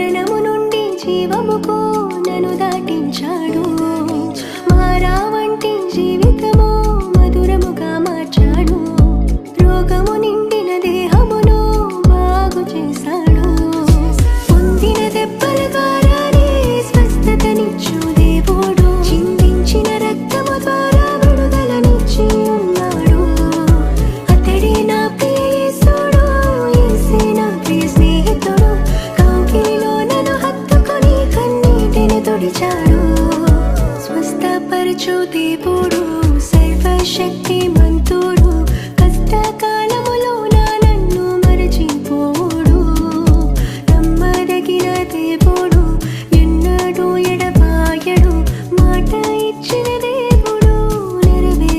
మరణము నుండి జీవముకో నను దాటించాడు. స్వస్థపరచు దేవుడు సర్వశక్తి